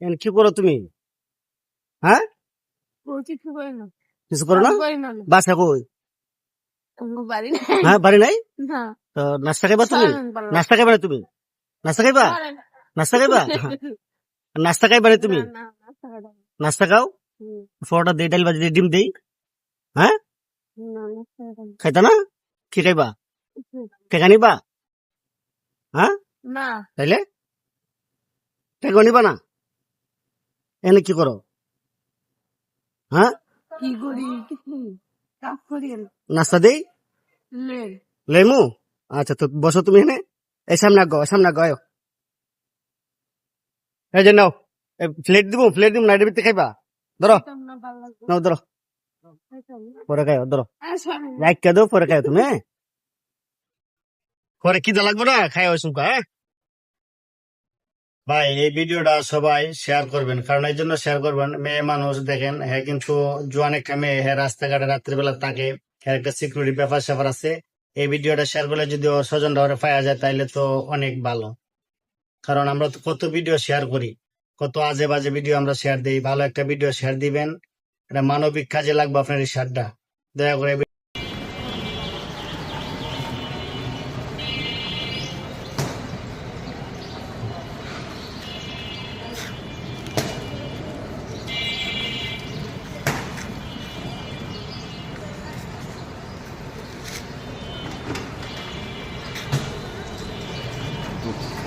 এখন কি করো তুমি? হ্যাঁ? কিছু করে না? বাসা কই? হ্যাঁ বাড়ি নাই? তো নাস্তা খাইবা তুমি? নাস্তা খাইবা তুমি? নাস্তা খাইবা? নাস্তা খাইবা? নাস্তা খাইবা না তুমি নাস্তা খাও? ফোটা দেই ডাল বাজি ডিম দেই? হ্যাঁ? খাইতা না? কি খাইবা? টেকা নিবা? হ্যাঁ? তাইলে? টেকা নিবা না? এনে কি করো? হ্যাঁ? কি করি? কাজ করি নাস্তা দেই? লে লেমু? আচ্ছা তো বসো তুমি এখানে। এই সামনে আগাও সামনে আয়ো। এই যে নাও প্লেট দিব প্লেট দিব নাইটের ভিতরে খাইবা। ধরো। নাও ধরো। পরে খাইও ধরো। লাইক কে দাও পরে খাইও তুমি হ্যাঁ? পরে কি লাগবে না? খাইও সুকা হ্যাঁ? ভাই, এই ভিডিওটা সবাই শেয়ার করবেন। কারণ এই জন্য শেয়ার করবেন। মেয়ে মানুষ, দেখেন হ্যাঁ কিন্তু জোয়ান একটা মেয়ে হ্যাঁ রাস্তাঘাটে রাত্রিবেলা থাকে হ্যাঁ একটা সিকিউরিটি ব্যাপার স্যাপার আছে। এই ভিডিওটা শেয়ার করলে যদি ওর স্বজনরা ওরা পাওয়া যায়, তাইলে তো অনেক ভালো। কারণ আমরা তো কত ভিডিও শেয়ার করি। কত আজে বাজে ভিডিও আমরা শেয়ার দিই। ভালো একটা ভিডিও শেয়ার দিবেন। এটা মানবিক কাজে লাগবে আপনার এই শেয়ারটা দয়া করে тут.